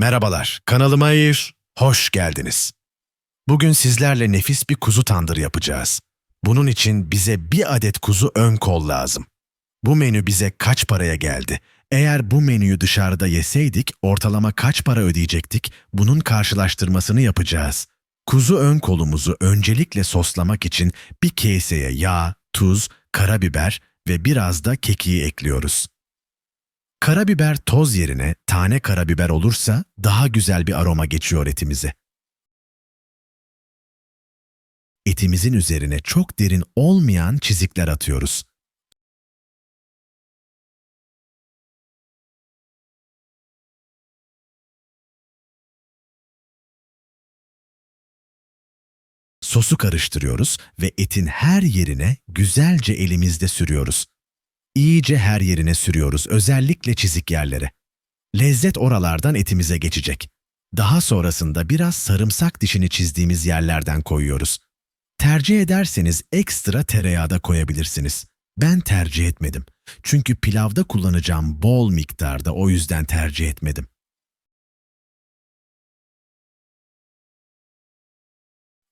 Merhabalar, kanalıma hayır, hoş geldiniz. Bugün sizlerle nefis bir kuzu tandır yapacağız. Bunun için bize bir adet kuzu ön kol lazım. Bu menü bize kaç paraya geldi? Eğer bu menüyü dışarıda yeseydik ortalama kaç para ödeyecektik? Bunun karşılaştırmasını yapacağız. Kuzu ön kolumuzu öncelikle soslamak için bir kaseye yağ, tuz, karabiber ve biraz da kekiği ekliyoruz. Karabiber toz yerine tane karabiber olursa daha güzel bir aroma geçiyor etimize. Etimizin üzerine çok derin olmayan çizikler atıyoruz. Sosu karıştırıyoruz ve etin her yerine güzelce elimizde sürüyoruz. İyice her yerine sürüyoruz, özellikle çizik yerlere. Lezzet oralardan etimize geçecek. Daha sonrasında biraz sarımsak dişini çizdiğimiz yerlerden koyuyoruz. Tercih ederseniz ekstra tereyağı da koyabilirsiniz. Ben tercih etmedim. Çünkü pilavda kullanacağım bol miktarda o yüzden tercih etmedim.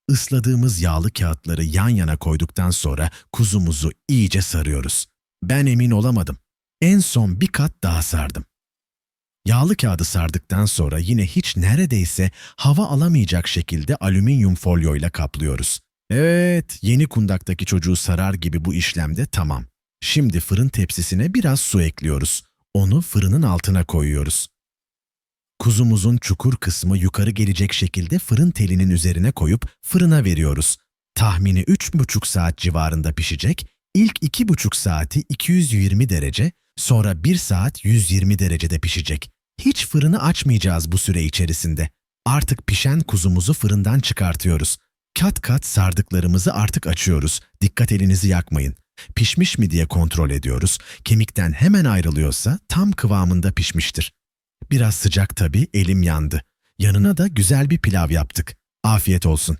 Isladığımız yağlı kağıtları yan yana koyduktan sonra kuzumuzu iyice sarıyoruz. Ben emin olamadım. En son bir kat daha sardım. Yağlı kağıdı sardıktan sonra yine hiç neredeyse hava alamayacak şekilde alüminyum folyoyla kaplıyoruz. Evet, yeni kundaktaki çocuğu sarar gibi bu işlemde tamam. Şimdi fırın tepsisine biraz su ekliyoruz. Onu fırının altına koyuyoruz. Kuzumuzun çukur kısmı yukarı gelecek şekilde fırın telinin üzerine koyup fırına veriyoruz. Tahmini 3,5 saat civarında pişecek. İlk 2,5 saati 220 derece, sonra 1 saat 120 derecede pişecek. Hiç fırını açmayacağız bu süre içerisinde. Artık pişen kuzumuzu fırından çıkartıyoruz. Kat kat sardıklarımızı artık açıyoruz. Dikkat elinizi yakmayın. Pişmiş mi diye kontrol ediyoruz. Kemikten hemen ayrılıyorsa tam kıvamında pişmiştir. Biraz sıcak tabii, elim yandı. Yanına da güzel bir pilav yaptık. Afiyet olsun.